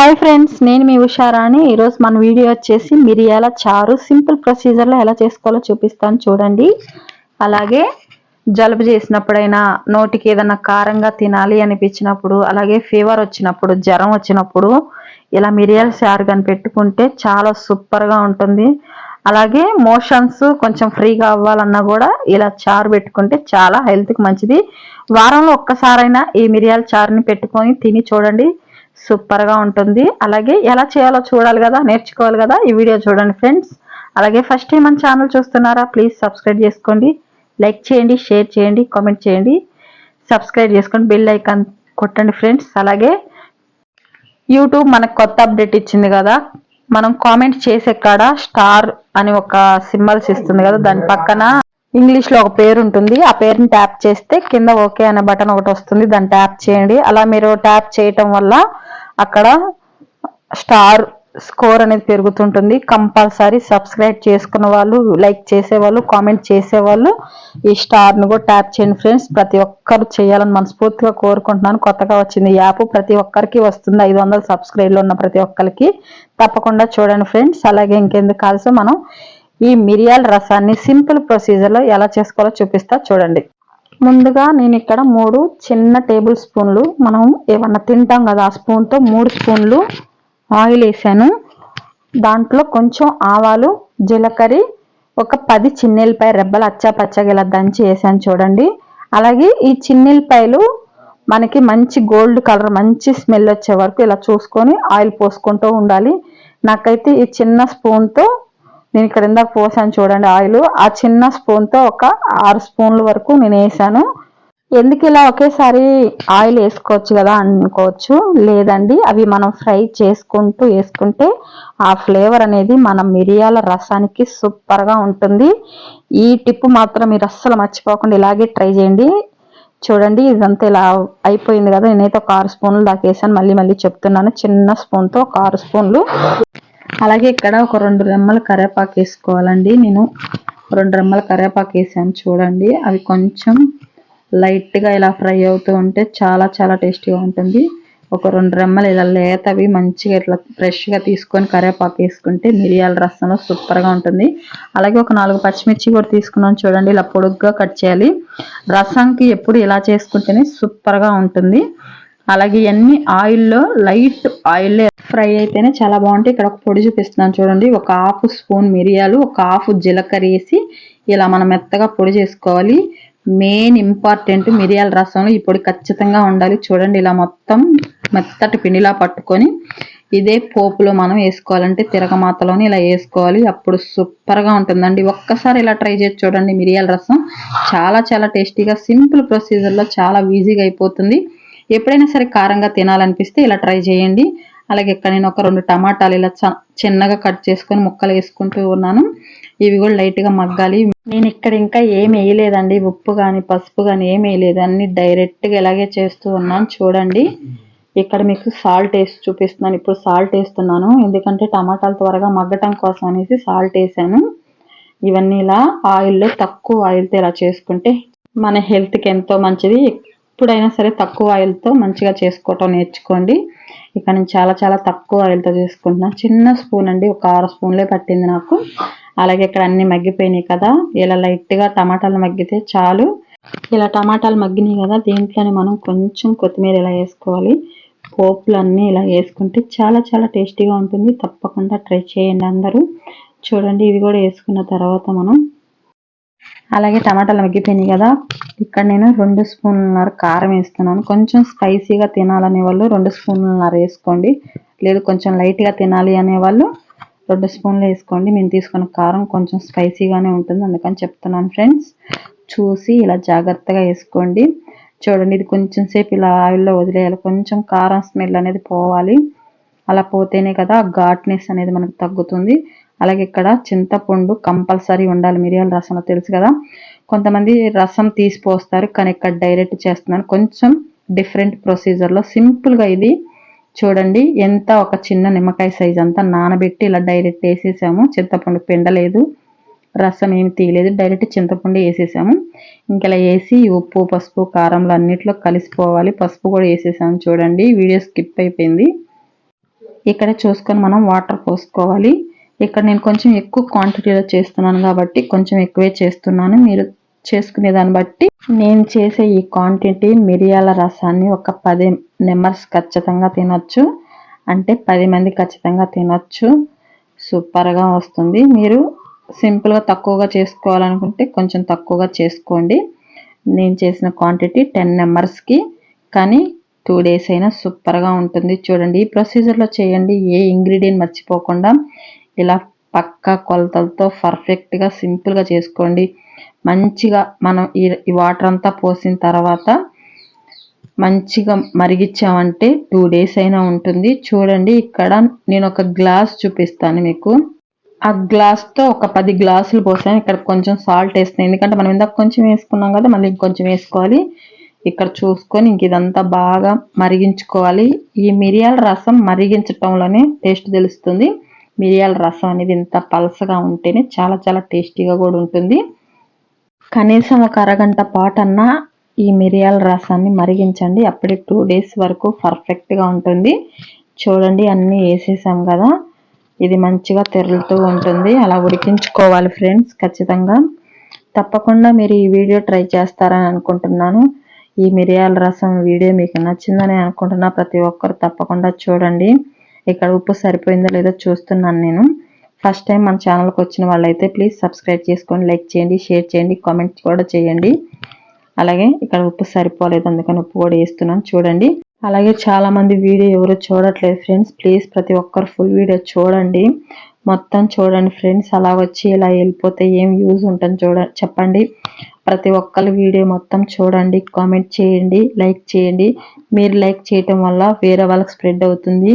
Hi friends నేను మీ ఉషారాణి ఈరోజు మన వీడియో వచ్చేసి మిరియాల చారు సింపుల్ ప్రొసీజర్లో ఎలా చేసుకోవాలో చూపిస్తాను చూడండి. అలాగే జలుబు చేసినప్పుడైనా నోటికి ఏదైనా కారంగా తినాలి అనిపించినప్పుడు అలాగే ఫీవర్ వచ్చినప్పుడు జ్వరం వచ్చినప్పుడు ఇలా మిరియాల చారు కానీ పెట్టుకుంటే చాలా సూపర్గా ఉంటుంది. అలాగే మోషన్స్ కొంచెం ఫ్రీగా అవ్వాలన్నా కూడా ఇలా చారు పెట్టుకుంటే చాలా హెల్త్కి మంచిది. వారంలో ఒక్కసారైనా ఈ మిరియాల చారుని పెట్టుకొని తిని చూడండి. సూపర్గా ఉంటుంది. అలాగే ఎలా చేయాలో చూడాలి కదా నేర్చుకోవాలి కదా ఈ వీడియో చూడండి ఫ్రెండ్స్. అలాగే ఫస్ట్ టైం మన ఛానల్ చూస్తున్నారా ప్లీజ్ సబ్స్క్రైబ్ చేసుకోండి. లైక్ చేయండి షేర్ చేయండి కామెంట్ చేయండి. సబ్స్క్రైబ్ చేసుకోండి బెల్ ఐకాన్ కొట్టండి ఫ్రెండ్స్. అలాగే యూట్యూబ్ మనకు కొత్త అప్డేట్ ఇచ్చింది కదా మనం కామెంట్ చేసే కాడ స్టార్ అని ఒక సింబల్స్ ఇస్తుంది కదా దాని పక్కన ఇంగ్లీష్లో ఒక పేరు ఉంటుంది. ఆ పేరుని ట్యాప్ చేస్తే కింద ఓకే అనే బటన్ ఒకటి వస్తుంది. దాన్ని ట్యాప్ చేయండి. అలా మీరు ట్యాప్ చేయటం వల్ల అక్కడ స్టార్ స్కోర్ అనేది పెరుగుతుంటుంది. కంపల్సరీ సబ్స్క్రైబ్ చేసుకున్న వాళ్ళు లైక్ చేసేవాళ్ళు కామెంట్ చేసేవాళ్ళు ఈ స్టార్ను కూడా ట్యాప్ చేయండి ఫ్రెండ్స్. ప్రతి ఒక్కరు చేయాలని మనస్ఫూర్తిగా కోరుకుంటున్నాను. కొత్తగా వచ్చింది యాప్ ప్రతి ఒక్కరికి వస్తుంది. ఐదు వందల సబ్స్క్రైబ్లు ఉన్న ప్రతి ఒక్కరికి. తప్పకుండా చూడండి ఫ్రెండ్స్. అలాగే ఇంకెందుకు కాల్సి మనం ఈ మిరియాల రసాన్ని సింపుల్ ప్రొసీజర్లో ఎలా చేసుకోవాలో చూపిస్తా. చూడండి. ముందుగా నేను ఇక్కడ మూడు చిన్న టేబుల్ స్పూన్లు మనం ఏమన్నా తింటాం కదా ఆ స్పూన్తో మూడు స్పూన్లు ఆయిల్ వేసాను. దాంట్లో కొంచెం ఆవాలు జీలకర్ర ఒక పది చిన్నెల్లిపాయ రెబ్బలు అచ్చా పచ్చగా ఇలా దంచి వేసాను చూడండి. అలాగే ఈ చిన్నెల్లిపాయలు మనకి మంచి గోల్డ్ కలర్ మంచి స్మెల్ వచ్చే వరకు ఇలా చూసుకొని ఆయిల్ పోసుకుంటూ ఉండాలి. నాకైతే ఈ చిన్న స్పూన్తో నేను ఇక్కడ ఇందాక పోసాను చూడండి ఆయిల్. ఆ చిన్న స్పూన్తో ఒక ఆరు స్పూన్ల వరకు నేను వేసాను. ఎందుకు ఇలా ఒకేసారి ఆయిల్ వేసుకోవచ్చు కదా అనుకోవచ్చు. లేదండి అవి మనం ఫ్రై చేసుకుంటూ వేసుకుంటే ఆ ఫ్లేవర్ అనేది మన మిరియాల రసానికి సూపర్గా ఉంటుంది. ఈ టిప్ మాత్రం మీరు అస్సలు మర్చిపోకుండా ఇలాగే ట్రై చేయండి. చూడండి ఇదంతా ఇలా అయిపోయింది కదా. నేనైతే ఒక ఆరు స్పూన్లు దాకా వేసాను. మళ్ళీ మళ్ళీ చెప్తున్నాను. చిన్న స్పూన్తో ఒక ఆరు స్పూన్లు అలాగే ఇక్కడ ఒక రెండు రెమ్మలు కరేపాకు వేసుకోవాలండి. నేను రెండు రెమ్మల కరేపాకు వేసాను చూడండి. అవి కొంచెం లైట్గా ఇలా ఫ్రై అవుతూ ఉంటే చాలా చాలా టేస్టీగా ఉంటుంది. ఒక రెండు రెమ్మలు ఇలా లేతవి మంచిగా ఇట్లా ఫ్రెష్గా తీసుకొని కరేపాకు వేసుకుంటే మిరియాల రసంలో సూపర్గా ఉంటుంది. అలాగే ఒక నాలుగు పచ్చిమిర్చి కూడా తీసుకున్నాను చూడండి. ఇలా పొడుగ్గా కట్ చేయాలి. రసంకి ఎప్పుడు ఇలా చేసుకుంటేనే సూపర్గా ఉంటుంది. అలాగే ఇవన్నీ ఆయిల్లో లైట్ ఆయిల్ ఫ్రై అయితేనే చాలా బాగుంటాయి. ఇక్కడ ఒక పొడి చూపిస్తున్నాను చూడండి. ఒక హాఫ్ స్పూన్ మిరియాలు ఒక హాఫ్ జీలకర్ర వేసి ఇలా మనం మెత్తగా పొడి చేసుకోవాలి. మెయిన్ ఇంపార్టెంట్ మిరియాల రసంలో ఈ పొడి ఖచ్చితంగా ఉండాలి. చూడండి ఇలా మొత్తం మెత్తటి పిండిలా పట్టుకొని ఇదే పోపులో మనం వేసుకోవాలంటే తిరగమాతలోని ఇలా వేసుకోవాలి. అప్పుడు సూపర్గా ఉంటుందండి. ఒక్కసారి ఇలా ట్రై చేసి చూడండి మిరియాల రసం. చాలా చాలా టేస్టీగా సింపుల్ ప్రొసీజర్లో చాలా ఈజీగా అయిపోతుంది. ఎప్పుడైనా సరే కారంగా తినాలనిపిస్తే ఇలా ట్రై చేయండి. అలాగే ఇక్కడ నేను ఒక రెండు టమాటాలు ఇలా చిన్నగా కట్ చేసుకొని ముక్కలు వేసుకుంటూ ఉన్నాను. ఇవి కూడా లైట్గా మగ్గాలి. నేను ఇక్కడ ఇంకా ఏం వేయలేదండి. ఉప్పు కానీ పసుపు కానీ ఏం వేయలేదు. అన్ని డైరెక్ట్గా ఇలాగే చేస్తూ ఉన్నాను. చూడండి. ఇక్కడ మీకు సాల్ట్ వేసి చూపిస్తున్నాను. ఇప్పుడు సాల్ట్ వేస్తున్నాను. ఎందుకంటే టమాటాలు త్వరగా మగ్గటం కోసం అనేసి సాల్ట్ వేసాను. ఇవన్నీ ఇలా ఆయిల్లో తక్కువ ఆయిల్తో ఇలా చేసుకుంటే మన హెల్త్కి ఎంతో మంచిది. ఎప్పుడైనా సరే తక్కువ ఆయిల్తో మంచిగా చేసుకోవటం నేర్చుకోండి. ఇక్కడ నేను చాలా చాలా తక్కువ ఆయిల్తో చేసుకుంటున్నాను చిన్న స్పూన్ అండి ఒక ఆరు స్పూన్లే పట్టింది నాకు. అలాగే ఇక్కడ అన్ని మగ్గిపోయినాయి కదా. ఇలా లైట్గా టమాటాలు మగ్గితే చాలు. ఇలా టమాటాలు మగ్గినాయి కదా దీంట్లోనే మనం కొంచెం కొత్తిమీర ఇలా వేసుకోవాలి. పోపులు అన్నీ ఇలా వేసుకుంటే చాలా చాలా టేస్టీగా ఉంటుంది. తప్పకుండా ట్రై చేయండి అందరూ. చూడండి ఇవి కూడా వేసుకున్న తర్వాత మనం అలాగే టమాటాలు మగ్గిపోయినాయి కదా. ఇక్కడ నేను రెండు స్పూన్లన్నర కారం వేస్తున్నాను. కొంచెం స్పైసీగా తినాలనే వాళ్ళు రెండు స్పూన్లన్నర వేసుకోండి. లేదు కొంచెం లైట్గా తినాలి అనేవాళ్ళు రెండు స్పూన్లు వేసుకోండి. మేము తీసుకున్న కారం కొంచెం స్పైసీగానే ఉంటుంది. అందుకని చెప్తున్నాను ఫ్రెండ్స్. చూసి ఇలా జాగ్రత్తగా వేసుకోండి. చూడండి ఇది కొంచెం సేపు ఇలా ఆయిల్లో వదిలేయాలి. కొంచెం కారం స్మెల్ అనేది పోవాలి. అలా పోతేనే కదా ఘాట్నెస్ అనేది మనకు తగ్గుతుంది. అలాగే ఇక్కడ చింతపండు కంపల్సరీ ఉండాలి. మిరియాల రసంలో తెలుసు కదా. కొంతమంది రసం తీసిపోస్తారు కానీ ఇక్కడ డైరెక్ట్ చేస్తున్నాను. కొంచెం డిఫరెంట్ ప్రొసీజర్లో సింపుల్గా ఇది. చూడండి ఎంత ఒక చిన్న నిమ్మకాయ సైజ్ అంతా నానబెట్టి ఇలా డైరెక్ట్ వేసేసాము. చింతపండు పిండలేదు రసం ఏమి తీయలేదు. డైరెక్ట్ చింతపండు వేసేసాము. ఇంకెలా వేసి ఉప్పు పసుపు కారంలో అన్నిట్లో కలిసిపోవాలి. పసుపు కూడా వేసేసాము చూడండి. వీడియో స్కిప్ అయిపోయింది. ఇక్కడ చూసుకొని మనం వాటర్ పోసుకోవాలి. ఇక్కడ నేను కొంచెం ఎక్కువ క్వాంటిటీలో చేస్తున్నాను కాబట్టి కొంచెం ఎక్కువే చేస్తున్నాను. మీరు చేసుకునే దాన్ని బట్టి నేను చేసే ఈ క్వాంటిటీ మిరియాల రసాన్ని ఒక పది నెంబర్స్ ఖచ్చితంగా తినొచ్చు. అంటే పది మంది ఖచ్చితంగా తినొచ్చు. సూపర్గా వస్తుంది. మీరు సింపుల్గా తక్కువగా చేసుకోవాలనుకుంటే కొంచెం తక్కువగా చేసుకోండి. నేను చేసిన క్వాంటిటీ టెన్ మెంబర్స్కి కానీ టూ డేస్ అయినా సూపర్గా ఉంటుంది. చూడండి ఈ ప్రొసీజర్లో చేయండి. ఏ ఇంగ్రీడియంట్ మర్చిపోకుండా ఇలా పక్కా కొలతలతో పర్ఫెక్ట్గా సింపుల్గా చేసుకోండి. మంచిగా మనం ఈ వాటర్ అంతా పోసిన తర్వాత మంచిగా మరిగించామంటే టూ డేస్ అయినా ఉంటుంది. చూడండి ఇక్కడ నేను ఒక గ్లాస్ చూపిస్తాను మీకు. ఆ గ్లాస్తో ఒక పది గ్లాసులు పోసాను. ఇక్కడ కొంచెం సాల్ట్ వేస్తాను ఎందుకంటే మనం ఇందాక కొంచెం వేసుకున్నాం కదా మళ్ళీ ఇంకొంచెం వేసుకోవాలి. ఇక్కడ చూసుకొని ఇంక ఇదంతా బాగా మరిగించుకోవాలి. ఈ మిరియాల రసం మరిగించటంలోనే టేస్ట్ తెలుస్తుంది. మిరియాల రసం అనేది ఇంత పలసగా ఉంటేనే చాలా చాలా టేస్టీగా కూడా ఉంటుంది. కనీసం ఒక అరగంట పాటన్నా ఈ మిరియాల రసాన్ని మరిగించండి. అప్పుడే టూ డేస్ వరకు పర్ఫెక్ట్గా ఉంటుంది. చూడండి అన్నీ వేసేసాం కదా. ఇది మంచిగా తెరులుతూ ఉంటుంది. అలా ఉడికించుకోవాలి ఫ్రెండ్స్ ఖచ్చితంగా. తప్పకుండా మీరు ఈ వీడియో ట్రై చేస్తారని అనుకుంటున్నాను. ఈ మిరియాల రసం వీడియో మీకు నచ్చిందని అనుకుంటున్నా. ప్రతి ఒక్కరు తప్పకుండా చూడండి. ఇక్కడ ఉప్పు సరిపోయిందో లేదో చూస్తున్నాను నేను. ఫస్ట్ టైం మన ఛానల్కి వచ్చిన వాళ్ళైతే ప్లీజ్ సబ్స్క్రైబ్ చేసుకొని లైక్ చేయండి షేర్ చేయండి కామెంట్ కూడా చేయండి. అలాగే ఇక్కడ ఉప్పు సరిపోలేదు అందుకని ఉప్పు కూడా వేస్తున్నాను. చూడండి. అలాగే చాలా మంది వీడియో ఎవరు చూడట్లేదు ఫ్రెండ్స్ ప్లీజ్ ప్రతి ఒక్కరు ఫుల్ వీడియో చూడండి. మొత్తం చూడండి ఫ్రెండ్స్ అలా వచ్చి ఇలా వెళ్ళిపోతే ఏం యూజ్ ఉంటుంది చూడ చెప్పండి. ప్రతి ఒక్కరు వీడియో మొత్తం చూడండి కామెంట్ చేయండి లైక్ చేయండి. మీరు లైక్ చేయటం వల్ల వేరే వాళ్ళకి స్ప్రెడ్ అవుతుంది.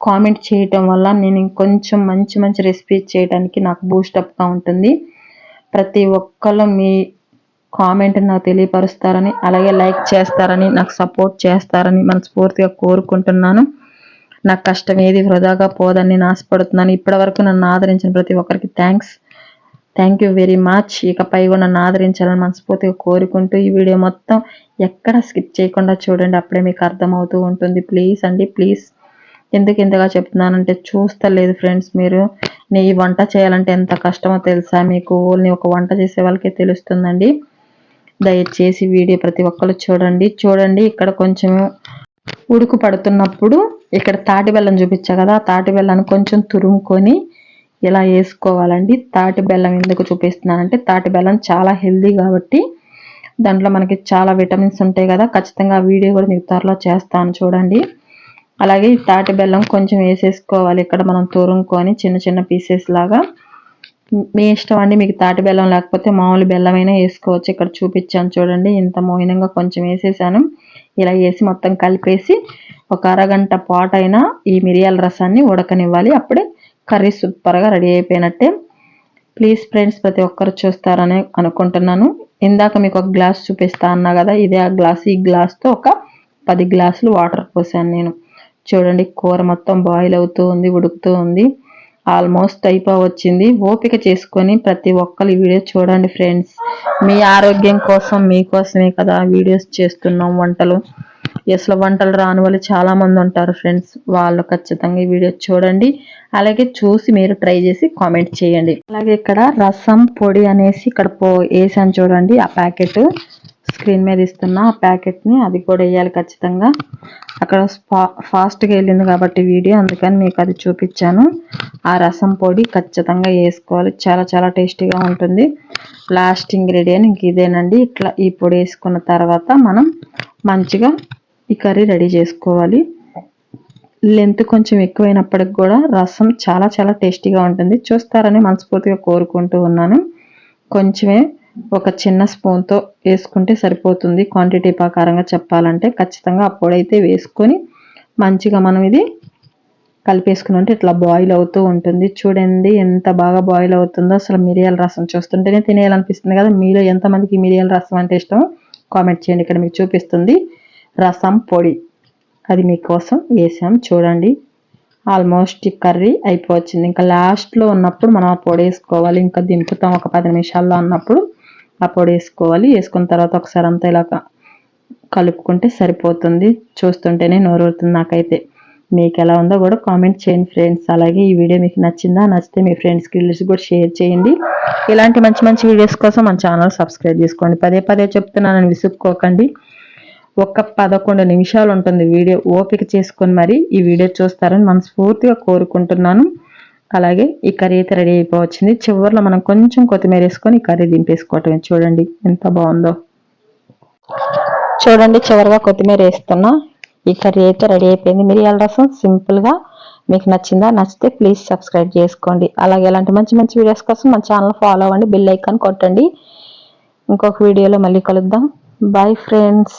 కామెంట్ చేయటం వల్ల నేను ఇంకొంచెం మంచి మంచి రెసిపీస్ చేయడానికి నాకు బూస్టప్గా ఉంటుంది. ప్రతి ఒక్కరు మీ కామెంట్ నాకు తెలియపరుస్తారని అలాగే లైక్ చేస్తారని నాకు సపోర్ట్ చేస్తారని మనస్ఫూర్తిగా కోరుకుంటున్నాను. నాకు కష్టం ఏది వృధాగా పోదని నేను ఆశపడుతున్నాను. ఇప్పటివరకు నన్ను ఆదరించిన ప్రతి ఒక్కరికి thanks thank you very much ఇకపై కూడా నన్ను ఆదరించాలని మనస్ఫూర్తిగా కోరుకుంటూ ఈ వీడియో మొత్తం ఎక్కడ స్కిప్ చేయకుండా చూడండి. అప్పుడే మీకు అర్థమవుతూ ఉంటుంది. ప్లీజ్ అండి ప్లీజ్ ఎందుకు ఇంతగా చెప్తున్నానంటే చూస్తలేదు ఫ్రెండ్స్ మీరు. ఈ వంట చేయాలంటే ఎంత కష్టమో తెలుసా మీకు? ఓన్లీ ఒక వంట చేసే వాళ్ళకే తెలుస్తుందండి. దయచేసి వీడియో ప్రతి ఒక్కరు చూడండి. చూడండి ఇక్కడ కొంచెం ఉడుకు పడుతున్నప్పుడు ఇక్కడ తాటి బెల్లం చూపించా కదా తాటి బెల్లాన్ని కొంచెం తురుముకొని ఇలా వేసుకోవాలండి. తాటి బెల్లం ఎందుకు చూపిస్తున్నానంటే తాటి బెల్లం చాలా హెల్దీ కాబట్టి దాంట్లో మనకి చాలా విటమిన్స్ ఉంటాయి కదా. ఖచ్చితంగా వీడియో కూడా మీకు త్వరలో చేస్తాను చూడండి. అలాగే ఈ తాటి బెల్లం కొంచెం వేసేసుకోవాలి. ఇక్కడ మనం తురుముకొని చిన్న చిన్న పీసెస్ లాగా. మీ ఇష్టం అండి మీకు తాటి బెల్లం లేకపోతే మామూలు బెల్లమైనా వేసుకోవచ్చు. ఇక్కడ చూపించాను చూడండి. ఇంత మోయినంగా కొంచెం వేసేసాను. ఇలా వేసి మొత్తం కలిపేసి ఒక అరగంట పాటైనా ఈ మిరియాల రసాన్ని ఉడకనివ్వాలి. అప్పుడే కర్రీ సూపర్గా రెడీ అయిపోయినట్టే. ప్లీజ్ ఫ్రెండ్స్ ప్రతి ఒక్కరు చూస్తారని అనుకుంటున్నాను. ఇందాక మీకు ఒక గ్లాస్ చూపిస్తా అన్నా కదా ఇదే ఆ గ్లాస్. ఈ గ్లాస్తో ఒక పది గ్లాసులు వాటర్ పోసాను నేను. చూడండి కూర మొత్తం బాయిల్ అవుతూ ఉంది ఉడుకుతూ ఉంది. ఆల్మోస్ట్ అయిపో వచ్చింది ఓపిక చేసుకొని ప్రతి ఒక్కరు ఈ వీడియో చూడండి ఫ్రెండ్స్. మీ ఆరోగ్యం కోసం మీకోసమే కదా వీడియోస్ చేస్తున్నాం వంటలు. అసలు వంటలు రాని వాళ్ళు చాలా మంది ఉంటారు ఫ్రెండ్స్. వాళ్ళు ఖచ్చితంగా ఈ వీడియో చూడండి. అలాగే చూసి మీరు ట్రై చేసి కామెంట్ చేయండి. అలాగే ఇక్కడ రసం పొడి అనేసి ఇక్కడ పో వేసాను చూడండి ఆ ప్యాకెట్. స్క్రీన్ మీద ఇస్తున్నా ఆ ప్యాకెట్ని అది కూడా వేయాలి ఖచ్చితంగా. అక్కడ ఫాస్ట్గా వెళ్ళింది కాబట్టి వీడియో అందుకని మీకు అది చూపించాను. ఆ రసం పొడి ఖచ్చితంగా వేసుకోవాలి. చాలా చాలా టేస్టీగా ఉంటుంది. లాస్ట్ ఇంగ్రీడియంట్ ఇంక ఇదేనండి. ఇట్లా ఈ పొడి వేసుకున్న తర్వాత మనం మంచిగా ఈ కర్రీ రెడీ చేసుకోవాలి. లెంత్ కొంచెం ఎక్కువైనప్పటికి కూడా రసం చాలా చాలా టేస్టీగా ఉంటుంది. చూస్తారని మనస్ఫూర్తిగా కోరుకుంటూ ఉన్నాను. కొంచెమే ఒక చిన్న స్పూన్తో వేసుకుంటే సరిపోతుంది. క్వాంటిటీ ప్రకారంగా చెప్పాలంటే ఖచ్చితంగా అప్పుడైతే వేసుకొని మంచిగా మనం ఇది కలిపేసుకుని ఉంటే ఇట్లా బాయిల్ అవుతూ ఉంటుంది. చూడండి ఎంత బాగా బాయిల్ అవుతుందో. అసలు మిరియాల రసం చూస్తుంటేనే తినేయాలనిపిస్తుంది కదా. మీలో ఎంతమందికి మిరియాల రసం అంటే ఇష్టం కామెంట్ చేయండి. ఇక్కడ మీకు చూపిస్తుంది రసం పొడి. అది మీకోసం వేసాం. చూడండి. ఆల్మోస్ట్ ఈ కర్రీ అయిపోవచ్చింది. ఇంకా లాస్ట్లో ఉన్నప్పుడు మనం ఆ పొడి వేసుకోవాలి. ఇంకా దింపుతాం ఒక పది నిమిషాల్లో అన్నప్పుడు. ఆ పొడి వేసుకోవాలి. వేసుకున్న తర్వాత ఒకసారి అంతా ఇలా కలుపుకుంటే సరిపోతుంది. చూస్తుంటేనే నోరూరుతుంది నాకైతే. మీకు ఎలా ఉందో కూడా కామెంట్ చేయండి ఫ్రెండ్స్. అలాగే ఈ వీడియో మీకు నచ్చిందా? నచ్చితే మీ ఫ్రెండ్స్కి రిలేటివ్స్ కూడా షేర్ చేయండి. ఇలాంటి మంచి మంచి వీడియోస్ కోసం మన ఛానల్ సబ్స్క్రైబ్ చేసుకోండి. పదే పదే చెప్తున్నానని విసుక్కోకండి. ఒక్క పదకొండు నిమిషాలు ఉంటుంది వీడియో ఓపిక చేసుకొని మరి ఈ వీడియో చూస్తారని మనస్ఫూర్తిగా కోరుకుంటున్నాను. అలాగే ఈ కర్రీ అయితే రెడీ అయిపోవచ్చింది. చివరిలో మనం కొంచెం కొత్తిమీర వేసుకొని ఈ కర్రీ దింపేసుకోవటమే. చూడండి ఎంత బాగుందో. చూడండి చివరిగా కొత్తిమీర వేస్తున్నా. ఈ కర్రీ అయితే రెడీ అయిపోయింది. మిరియాల రసం సింపుల్గా మీకు నచ్చిందా నచ్చితే ప్లీజ్ సబ్స్క్రైబ్ చేసుకోండి. అలాగే ఇలాంటి మంచి మంచి వీడియోస్ కోసం మన ఛానల్ ఫాలో అవ్వండి. బిల్ ఐకాన్ కొట్టండి. ఇంకొక వీడియోలో మళ్ళీ కలుద్దాం. Bye friends